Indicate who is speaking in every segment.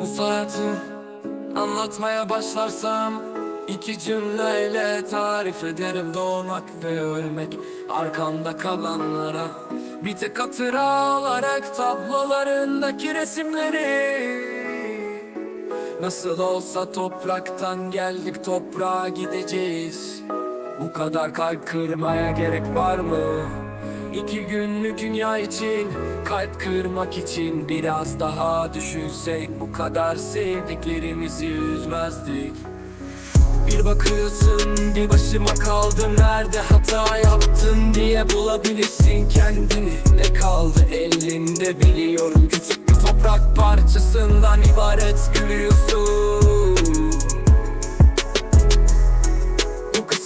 Speaker 1: Bu hayatı anlatmaya başlarsam iki cümleyle tarif ederim doğmak ve ölmek. Arkamda kalanlara bir tek hatıra olarak tablolarındaki resimleri. Nasıl olsa topraktan geldik toprağa gideceğiz. Bu kadar kalp kırmaya gerek var mı? İki günlük dünya için Kalp kırmak için Biraz daha düşünsek Bu kadar sevdiklerimizi üzmezdik. Bir bakıyorsun bir başıma kaldım Nerede hata yaptın diye bulabilirsin kendini. Ne kaldı elinde biliyorum Küçük bir toprak parçasından ibaret gülüyorsun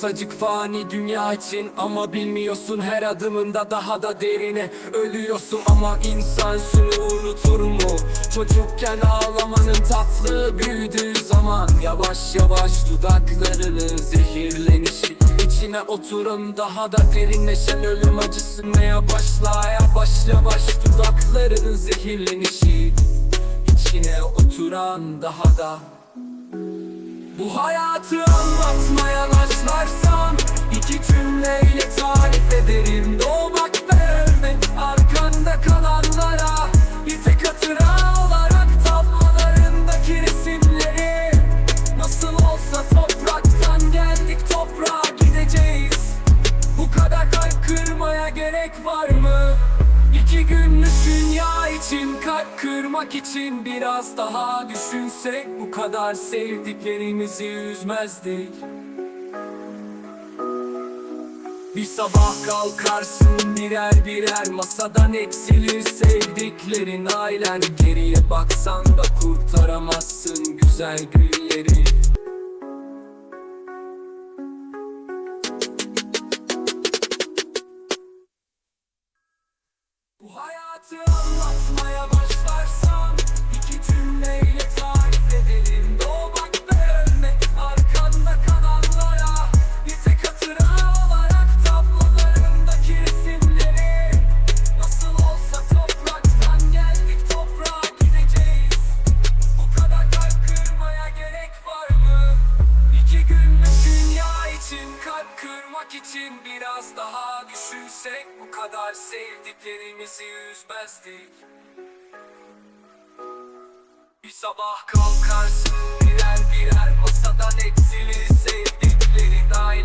Speaker 1: kısacık fani dünya için ama bilmiyorsun her adımında daha da derine ölüyorsun. Ama insan şunu unutur mu? Çocukken ağlamanın tatlı büyüdüğü zaman. Yavaş yavaş dudaklarını zehirlenişi. İçine oturum daha da derinleşen ölüm acısınmaya başla yavaş yavaş dudaklarının zehirlenişi. İçine oturan daha da bu hayatı anlatmaya başlarsam iki cümleyle tarif ederim. Doğmak ve ölmek arkanda kalanlara Bir tek hatıra olarak tablolarındaki resimleri. Nasıl olsa topraktan geldik toprağa gideceğiz. Bu kadar kalp kırmaya gerek var mı? İki günlük dünya için kalp kırmak için biraz daha düşünsek bu kadar sevdiklerimizi üzmezdik. Bir sabah kalkarsın birer birer masadan eksilir sevdiklerin ailen Geriye baksan da kurtaramazsın güzel günleri hayatı anlatmaya başlarsam kırmak için biraz daha düşünsek bu kadar sevdiklerimizi üzmezdik. Bir sabah kalkarsın birer birer masadan eksilir sevdiklerin ailen